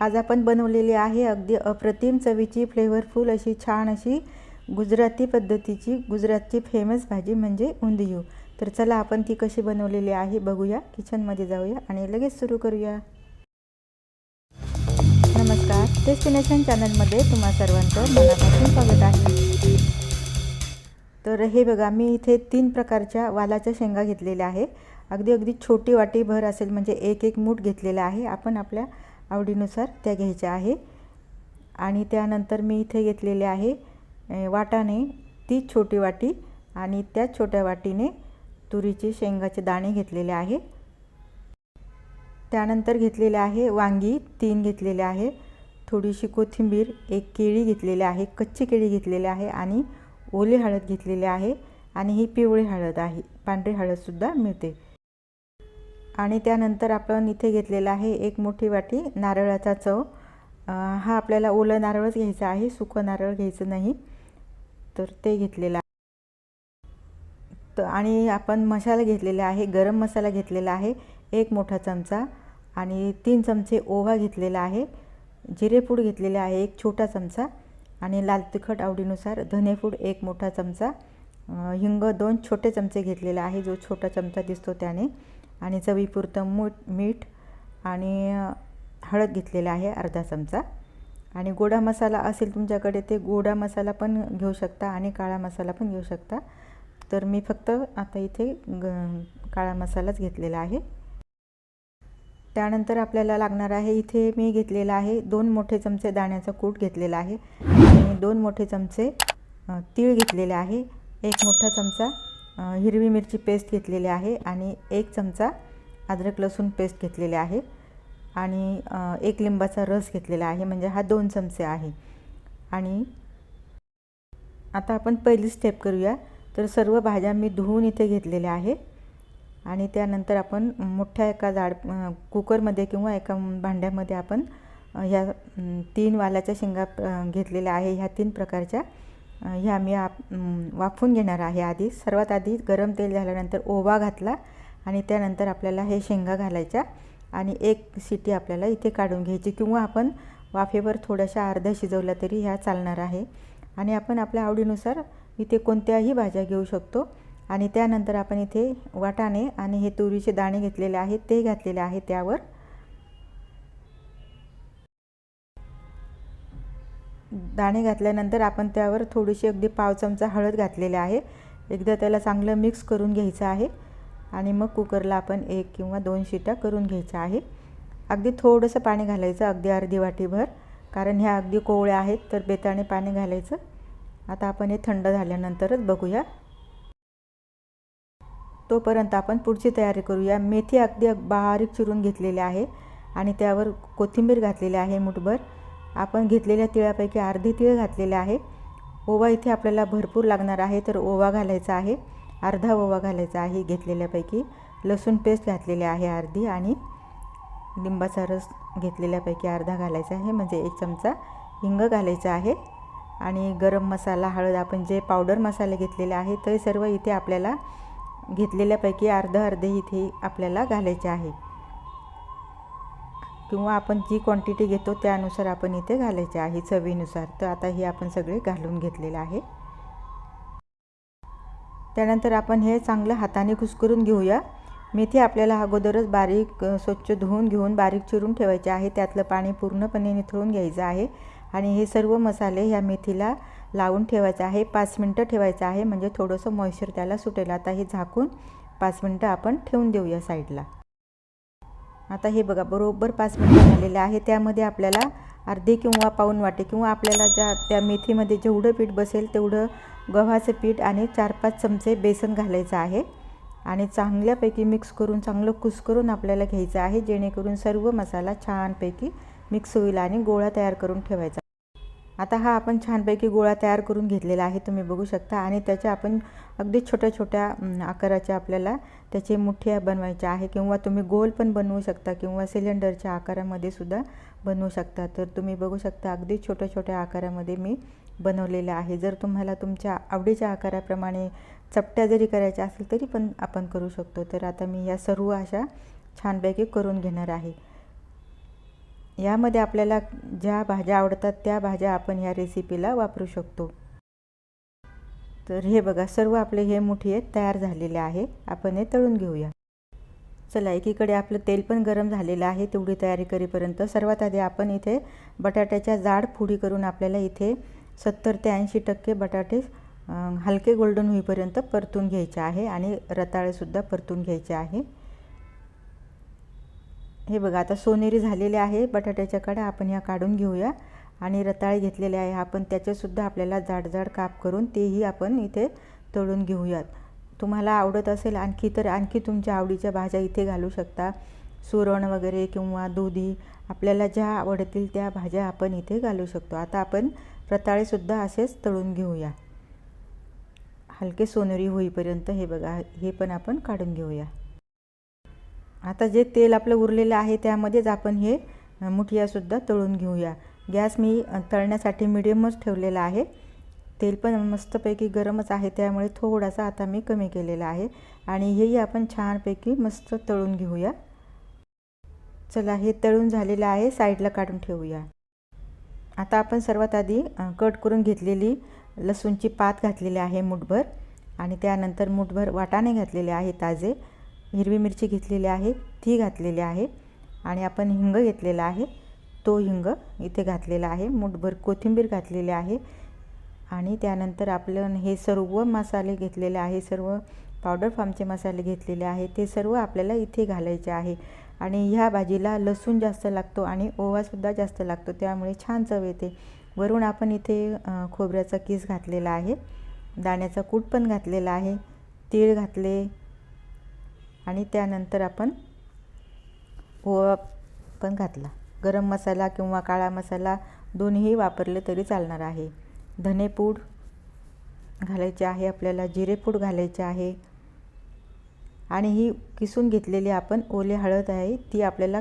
आज आपण बनवलेली आहे अगदी अप्रतिम चवीची फ्लेवरफुल अशी छान अशी गुजराती पद्धतीची गुजरातची फेमस भाजी म्हणजे उंदियू तर चला आपण ती कशी बनवलेली आहे बघूया किचनमध्ये जाऊया आणि लगेच सुरू करूया. नमस्कार डेस्टिनेशन चॅनलमध्ये तुम्हा सर्वांचं मनापासून स्वागत आहे. तर हे बघा मी इथे तीन प्रकारच्या वालाच्या शेंगा घेतलेल्या आहे. अगदी अगदी छोटी वाटी भर असेल म्हणजे एक एक मूठ घेतलेला आहे. आपण आपल्या आवडीनुसार त्या घ्यायच्या आहे. आणि त्यानंतर मी इथे घेतलेले आहे वाटाणे ती छोटी वाटी आणि त्या छोट्या वाटीने तुरीचे शेंगाचे दाणे घेतलेले आहे. त्यानंतर घेतलेले आहे वांगी तीन घेतलेले आहे थोडीशी कोथिंबीर एक केळी घेतलेली आहे कच्ची केळी घेतलेली आहे आणि ओली हळद घेतलेली आहे आणि ही पिवळी हळद आहे पांढरी हळदसुद्धा मिळते. आणि त्यानंतर आपण इथे घेतलेला आहे एक मोठी वाटी नारळाचा चव. हा आपल्याला ओलं नारळच घ्यायचा आहे सुकं नारळ घ्यायचं नाही. तर ते घेतलेलं तर आणि आपण मसाला घेतलेला आहे गरम मसाला घेतलेला आहे एक मोठा चमचा. आणि तीन चमचे ओवा घेतलेला आहे जिरेपूड घेतलेले आहे एक छोटा चमचा. आणि लाल तिखट आवडीनुसार धनेपूड एक मोठा चमचा. हिंग दोन छोटे चमचे घेतलेला आहे जो छोटा चमचा दिसतो त्याने. आणि चवीपुरतं मूठ मीठ आणि हळद घेतलेला आहे अर्धा चमचा. आणि गोडा मसाला असेल तुमच्याकडे ते गोडा मसाला पण घेऊ शकता आणि काळा मसाला पण घेऊ शकता. तर मी फक्त आता इथे ग काळा मसालाच घेतलेला आहे. त्यानंतर आपल्याला लागणार आहे इथे मी घेतलेला आहे दोन मोठे चमचे दाण्याचा कूट घेतलेला आहे. आणि दोन मोठे चमचे तीळ घेतलेले आहे. एक मोठा चमचा हिरवी मिरची पेस्ट घेतलेली आहे आणि एक चमचा अद्रक लसूण पेस्ट घेतलेले आहे आणि एक लिंबाचा रस घेतलेला आहे म्हणजे हा दोन चमचे आहे. आणि आता आपण पहिली स्टेप करूया. तर सर्व भाज्या मी धुवून इथे घेतलेल्या आहे. आणि त्यानंतर आपण मोठ्या एका जाड कुकरमध्ये किंवा एका भांड्यामध्ये आपण ह्या तीन वालाच्या शेंगा घेतलेल्या आहे ह्या तीन प्रकारच्या. ह्या मी आप वाफून घेणार आहे आधी. सर्वात आधी गरम तेल झाल्यानंतर ओवा घातला आणि त्यानंतर आपल्याला हे शेंगा घालायच्या आणि एक सिटी आपल्याला इथे काढून घ्यायची किंवा आपण वाफेवर थोड्याशा अर्ध्या शिजवल्या तरी ह्या चालणार आहे. आणि आपण आपल्या आवडीनुसार इथे कोणत्याही भाज्या घेऊ शकतो. आणि त्यानंतर आपण इथे वाटाणे आणि हे तुरीचे दाणे घेतलेले आहेत ते घातलेले आहे त्यावर. दाणे घातल्यानंतर आपण त्यावर थोडीशी अगदी पाव चमचा हळद घातलेली आहे. एकदा त्याला चांगलं मिक्स करून घ्यायचं आहे. आणि मग कुकरला आपण एक किंवा दोन शिट्या करून घ्यायच्या आहे. अगदी थोडंसं पाणी घालायचं अगदी अर्धी वाटीभर. कारण ह्या अगदी कोवळ्या आहेत तर बेताने पाणी घालायचं. आता आपण हे थंड झाल्यानंतरच बघूया. तोपर्यंत आपण पुढची तयारी करूया. मेथी अगदी बारीक चिरून घेतलेली आहे. आणि त्यावर कोथिंबीर घातलेली आहे मुठभर. आपण घेतलेल्या तिळापैकी अर्धे तिळ घातलेले आहे. ओवा इथे आपल्याला भरपूर लागणार आहे तर ओवा घालायचा आहे. अर्धा ओवा घालायचा आहे घेतलेल्यापैकी. लसूण पेस्ट घातलेली आहे अर्धी आणि लिंबाचा रस घेतलेल्यापैकी अर्धा घालायचा आहे. म्हणजे एक चमचा हिंग घालायचा आहे. आणि गरम मसाला हळद आपण जे पावडर मसाले घेतलेले आहे ते सर्व इथे आपल्याला घेतलेल्यापैकी अर्धं अर्धे इथे आपल्याला घालायचे आहे. किंवा आपण जी क्वांटिटी घेतो त्यानुसार आपण इथे घालायचे आहे चवीनुसार. तर आता हे आपण सगळे घालून घेतलेलं आहे. त्यानंतर आपण हे चांगलं हाताने कुसकरून घेऊया. मेथी आपल्याला अगोदरच बारीक स्वच्छ धुवून घेऊन बारीक चिरून ठेवायचे आहे. त्यातलं पाणी पूर्णपणे निथळून घ्यायचं आहे. आणि हे सर्व मसाले ह्या मेथीला लावून ठेवायचं आहे. पाच मिनटं ठेवायचं आहे. म्हणजे थोडंसं मॉइश्चर त्याला सुटेल. आता हे झाकून पाच मिनटं आपण ठेवून देऊया साईडला आता हे बघा बरोबर पाच मिनटं झालेले आहे त्यामध्ये आपल्याला अर्धे किंवा पाऊन वाटे किंवा आपल्याला ज्या त्या मेथीमध्ये जेवढं पीठ बसेल तेवढं गव्हाचं पीठ आणि चार पाच चमचे बेसन घालायचं आहे. आणि चांगल्यापैकी मिक्स करून चांगलं कुसकरून आपल्याला घ्यायचं आहे जेणेकरून सर्व मसाला छानपैकी मिक्स होईल आणि गोळा तयार करून ठेवायचा. आता हा आपण छानपैकी गोळा तयार करून घेतलेला आहे तुम्ही बघू शकता. आणि त्याच्या आपण अगदी छोट्या छोट्या आकाराच्या आपल्याला त्याचे मुठ्या बनवायच्या आहे किंवा तुम्ही गोल पण बनवू शकता किंवा सिलेंडरच्या आकारामध्ये सुद्धा बनवू शकता. तर तुम्ही बघू शकता अगदी छोट्या छोट्या आकारामध्ये मी बनवलेलं आहे. जर तुम्हाला तुमच्या आवडीच्या आकाराप्रमाणे चपट्या जरी करायच्या असेल तरी पण आपण करू शकतो. तर आता मी या सर्व अशा छानपैकी करून घेणार आहे. यामध्ये आपल्याला ज्या भाज्या आवडतात त्या भाज्या आपण या रेसिपीला वापरू शकतो. तर हे बघा सर्व आपले हे मुठी आहेत तयार झालेले आहे. आपण हे तळून घेऊया. चला एकीकडे आपलं तेल पण गरम झालेलं आहे तेवढी तयारी करीपर्यंत. सर्वात आधी आपण इथे बटाट्याच्या जाड फुडी करून आपल्याला इथे सत्तर ते ऐंशी टक्के बटाटे हलके गोल्डन होईपर्यंत परतून घ्यायचे आहे आणि रताळेसुद्धा परतून घ्यायचे आहे. हे बघा आता सोनेरी झालेले आहे. बटाट्याच्या कडा आपण ह्या काढून घेऊया. आणि रताळे घेतलेले आहे. आपण त्याचेसुद्धा आपल्याला जाड जाड काप करून तेही आपण इथे तळून घेऊयात. तुम्हाला आवडत असेल आणखी तर आणखी तुमच्या आवडीच्या भाज्या इथे घालू शकता. सुरण वगैरे किंवा दुधी आपल्याला ज्या आवडतील त्या भाज्या आपण इथे घालू शकतो. आता आपण रताळेसुद्धा असेच तळून घेऊया. हलके सोनेरी होईपर्यंत हे बघा हे पण आपण काढून घेऊया. आता जे तेल आपलं उरलेलं आहे त्यामध्येच आपण हे मुठियासुद्धा तळून घेऊया. गॅस मी तळण्यासाठी मिडियमच ठेवलेला आहे. तेल पण मस्तपैकी गरमच आहे त्यामुळे थोडासा आता मी कमी केलेला आहे. आणि हेही आपण छानपैकी मस्त तळून घेऊया. चला हे तळून झालेलं आहे साईडला काढून ठेवूया. आता आपण सर्वात आधी कट करून घेतलेली लसूणची पात घातलेली आहे मुठभर. आणि त्यानंतर मुठभर वाटाणे घातलेले आहे ताजे. हिरवी मिरची घेतलेली आहे ती घातलेली आहे. आणि आपण हिंग घेतलेला आहे. तो हिंग इथे घातलेला आहे. मुठभर कोथिंबीर घातलेली आहे. आणि त्यानंतर आपलं हे सर्व मसाले घेतलेले आहे. सर्व पावडर फार्मचे मसाले घेतलेले आहे. ते सर्व आपल्याला इथे घालायचे आहे. आणि ह्या भाजीला लसूण जास्त लागतो आणि ओवासुद्धा जास्त लागतो. त्यामुळे छान चव येते. वरून आपण इथे खोबऱ्याचा किस घातलेला आहे. दाण्याचा कूट पण घातलेला आहे. तीळ घातले. आणि त्यानंतर आपण ओवा पण घातला. गरम मसाला किंवा काळा मसाला दोन्हीही वापरले तरी चालणार आहे. धनेपूड घालायचे आहे आपल्याला जिरेपूड घालायचे आहे. आणि ही किसून घेतलेली आपण ओले हळद आहे ती आपल्याला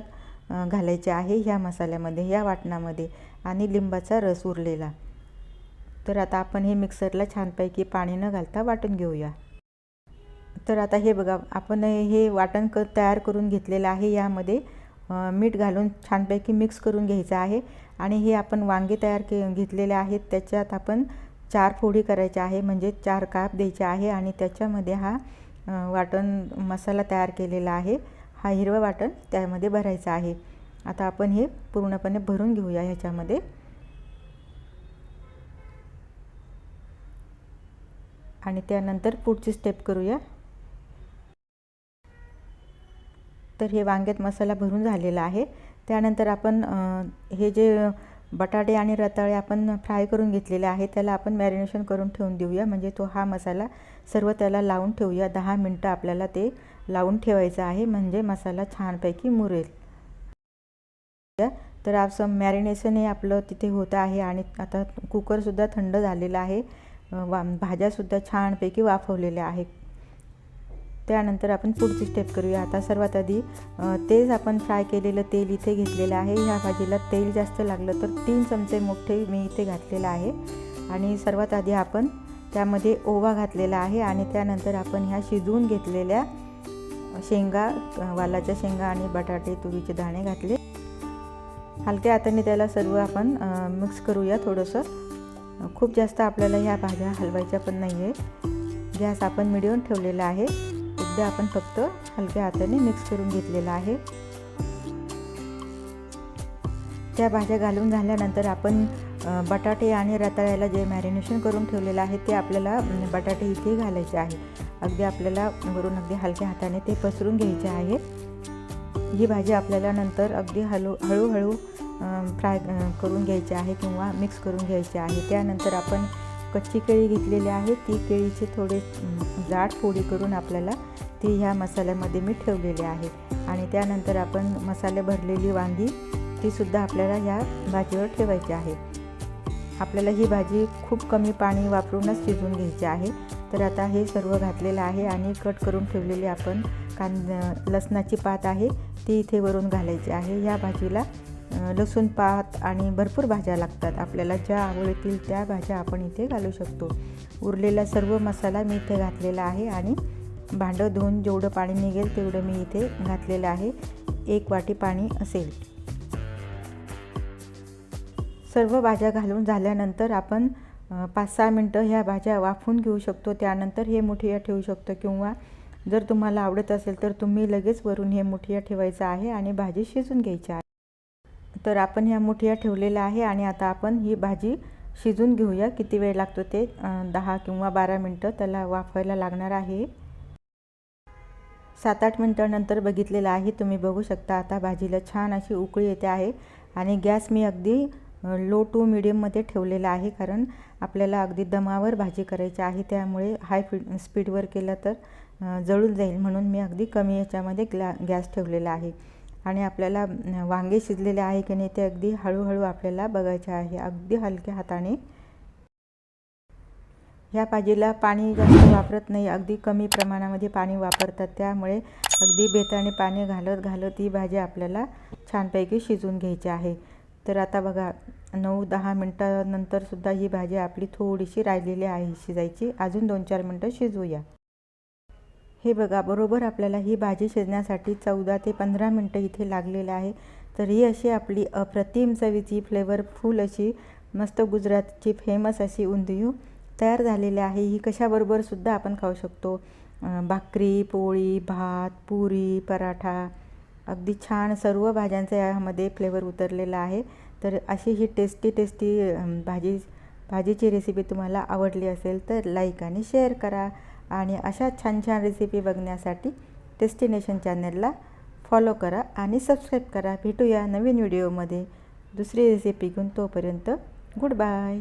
घालायची आहे ह्या मसाल्यामध्ये ह्या वाटणामध्ये आणि लिंबाचा रस उरलेला. तर आता आपण हे मिक्सरला छानपैकी पाणी न घालता वाटून घेऊया. तर आता हे बघा आपण हे वाटण क तयार करून घेतलेलं आहे यामध्ये मीठ घालून छानपैकी मिक्स करून घ्यायचं आहे. आणि हे आपण वांगे तयार के घेतलेले आहेत. त्याच्यात आपण चार फोडी करायच्या आहे. म्हणजे चार काप द्यायचे आहे. आणि त्याच्यामध्ये हा वाटण मसाला तयार केलेला आहे. हा हिरवं वाटण त्यामध्ये भरायचं आहे. आता आपण हे पूर्णपणे भरून घेऊया ह्याच्यामध्ये. आणि त्यानंतर पुढची स्टेप करूया. तर हे वांग्यात मसाला भरून झालेला आहे. त्यानंतर आपण हे जे बटाटे आणि रताळे आपण फ्राय करून घेतलेले आहे त्याला आपण मॅरिनेशन करून ठेवून देऊया. म्हणजे तो हा मसाला सर्व त्याला लावून ठेवूया. दहा मिनटं आपल्याला ते लावून ठेवायचं आहे. म्हणजे मसाला छानपैकी मुरेल तर असं मॅरिनेशन हे आपलं तिथे होतं आहे आणि आता कुकरसुद्धा थंड झालेला आहे. वा भाज्यासुद्धा छानपैकी वाफवलेल्या आहे त्यानंतर आपण पुढची स्टेप करूया. आता सर्वात आधी तेच आपण फ्राय केलेलं तेल इथे घेतलेलं आहे. ह्या भाजीला तेल जास्त लागलं तर तीन चमचे मोठे मी इथे घातलेलं आहे. आणि सर्वात आधी आपण त्यामध्ये ओवा घातलेला आहे आणि त्यानंतर आपण ह्या शिजवून घेतलेल्या शेंगा वालाच्या शेंगा आणि बटाटे तुरीचे दाणे घातले. हलक्या हाताने त्याला सर्व आपण मिक्स करूया थोडंसं. खूप जास्त आपल्याला ह्या भाज्या हलवायच्या पण नाही आहे गॅस आपण मिडियम ठेवलेला आहे. एकदा आपण फक्त हलक्या हाताने मिक्स करून घेतलेला आहे. त्या भाज्या घालून झाल्यानंतर आपण बटाटे आणि रताळ्याला जे मॅरिनेशन करून ठेवलेलं आहे ते आपल्याला बटाटे इथे घालायचे आहे. अगदी आपल्याला वरून अगदी हलक्या हाताने ते पसरून घ्यायचे आहे. ही भाजी आपल्याला नंतर अगदी हळू हळूहळू फ्राय करून घ्यायची आहे किंवा मिक्स करून घ्यायची आहे. त्यानंतर आपण कच्ची केळी घेतलेली आहे. ती केळीचे थोडे जाड फोडी करून आपल्याला ती ह्या मसाल्यामध्ये मी ठेवलेली आहे. आणि त्यानंतर आपण मसाले भरलेली वांगी तीसुद्धा आपल्याला ह्या भाजीवर ठेवायची आहे. आपल्याला ही भाजी खूप कमी पाणी वापरूनच शिजवून घ्यायची आहे. तर आता हे सर्व घातलेलं आहे आणि कट करून ठेवलेली आपण कांद लसणाची पात आहे ती इथे वरून घालायची आहे. ह्या भाजीला लसूण पात आणि भरपूर भाज्या लागतात. आपल्याला ज्या आवडतील त्या भाज्या आपण इथे घालू शकतो. उरलेला सर्व मसाला मी इथे घातलेला आहे आणि भांडं धुवून जेवढं पाणी निघेल तेवढं मी इथे घातलेलं आहे. एक वाटी पाणी असेल. सर्व भाज्या घालून झाल्यानंतर आपण पाच सहा मिनटं ह्या भाज्या वाफवून घेऊ शकतो. त्यानंतर हे मुठिया ठेवू शकतो किंवा जर तुम्हाला आवडत असेल तर तुम्ही लगेच वरून हे मुठिया ठेवायचं आहे आणि भाजी शिजून घ्यायची आहे. तर आपण ह्या मुठिया ठेवलेल्या आहे आणि आता आपण ही भाजी शिजून घेऊया. किती वेळ लागतो ते? दहा किंवा बारा मिनटं त्याला वाफवायला लागणार आहे. सात आठ मिनटानंतर बघितलेलं आहे. तुम्ही बघू शकता आता भाजीला छान अशी उकळी येते आहे. आणि गॅस मी अगदी लो टू मिडियममध्ये ठेवलेला आहे कारण आपल्याला अगदी दमावर भाजी करायची आहे. त्यामुळे हाय स्पीडवर केलं तर जळून जाईल म्हणून मी अगदी कमी याच्यामध्ये ग्ला गॅस ठेवलेला आहे. आणि आपल्याला वांगे शिजलेले आहे की नाही ते अगदी हळूहळू आपल्याला बघायचे आहे. अगदी हलक्या हाताने. ह्या भाजीला पाणी जास्त वापरत नाही. अगदी कमी प्रमाणामध्ये पाणी वापरतात. त्यामुळे अगदी बेताने पाणी घालत घालत ही भाजी आपल्याला छानपैकी शिजून घ्यायची आहे. तर आता बघा नऊ दहा मिनटानंतरसुद्धा ही भाजी आपली थोडीशी राहिलेली आहे शिजायची. अजून दोन चार मिनटं शिजवूया हे बघा बरोबर आपल्याला ही भाजी शिजण्यासाठी चौदा ते पंधरा मिनटं इथे लागलेलं आहे. तर ही अशी आपली अप्रतिम चवीची फ्लेवरफुल अशी मस्त गुजरातची फेमस अशी उंदियू तयार झालेली आहे. ही कशाबरोबरसुद्धा आपण खाऊ शकतो. भाकरी पोळी भात पुरी पराठा अगदी छान सर्व भाज्यांचा यामध्ये फ्लेवर उतरलेला आहे. तर अशी ही टेस्टी टेस्टी भाजी भाजीची रेसिपी तुम्हाला आवडली असेल तर लाईक आणि शेअर करा. आणि अशा छान छान रेसिपी बघण्यासाठी डेस्टिनेशन चॅनलला फॉलो करा आणि सबस्क्राईब करा. भेटूया नवीन व्हिडिओमध्ये दुसरी रेसिपी घेऊन तोपर्यंत गुड बाय